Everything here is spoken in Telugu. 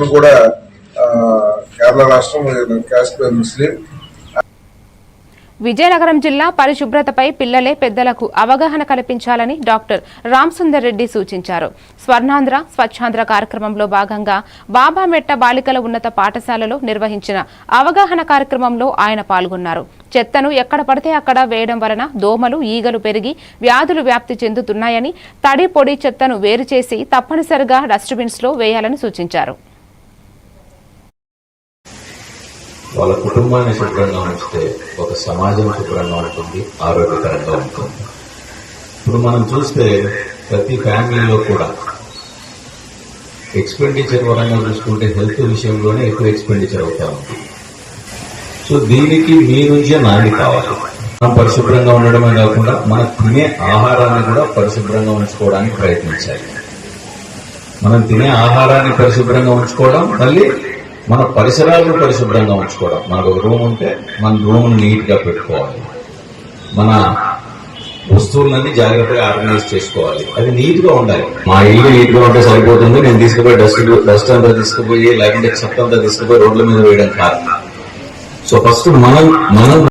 అతను కూడా కేరళ రాష్ట్రం కాశ్మీర్ ముస్లిం. విజయనగరం జిల్లా పరిశుభ్రతపై పిల్లలే పెద్దలకు అవగాహన కల్పించాలని డాక్టర్ రామ్సుందర్ రెడ్డి సూచించారు. స్వర్ణాంధ్ర స్వచ్ఛాంధ్ర కార్యక్రమంలో భాగంగా బాబామెట్ట బాలికల ఉన్నత పాఠశాలలో నిర్వహించిన అవగాహన కార్యక్రమంలో ఆయన పాల్గొన్నారు. చెత్తను ఎక్కడ పడితే అక్కడ వేయడం వలన దోమలు ఈగలు పెరిగి వ్యాధులు వ్యాప్తి చెందుతున్నాయని తడి పొడి చెత్తను వేరు చేసి తప్పనిసరిగా డస్ట్బిన్స్లో వేయాలని సూచించారు. వాళ్ళ కుటుంబాన్ని శుభ్రంగా ఉంచితే ఒక సమాజం శుభ్రంగా ఉంటుంది ఆరోగ్యకరంగా ఉంటుంది. ఇప్పుడు మనం చూస్తే ప్రతి ఫ్యామిలీలో కూడా ఎక్స్పెండిచర్ పరంగా చూసుకుంటే హెల్త్ విషయంలోనే ఎక్కువ ఎక్స్పెండిచర్ అవుతా ఉంది. సో దీనికి మీ నుంచే నాంది కావాలి. మనం పరిశుభ్రంగా ఉండడమే కాకుండా మనం తినే ఆహారాన్ని కూడా పరిశుభ్రంగా ఉంచుకోవడానికి ప్రయత్నించాలి. మనం తినే ఆహారాన్ని పరిశుభ్రంగా ఉంచుకోవడం మళ్ళీ మన పరిసరాలను పరిశుభ్రంగా ఉంచుకోవడం. మనకు ఒక రూమ్ ఉంటే మన రూమ్ని నీట్గా పెట్టుకోవాలి. మన వస్తువులన్నీ జాగ్రత్తగా ఆర్గనైజ్ చేసుకోవాలి. అది నీట్గా ఉండాలి. మా ఇల్లు నీట్గా ఉంటే సరిపోతుంది. నేను తీసుకుపోయి డస్ట్ డస్ట్ అంతా తీసుకుపోయి లేకుంటే చెత్త అంతా తీసుకుపోయి రోడ్ల మీద వేయడం కాదు. సో ఫస్ట్ మనం మనం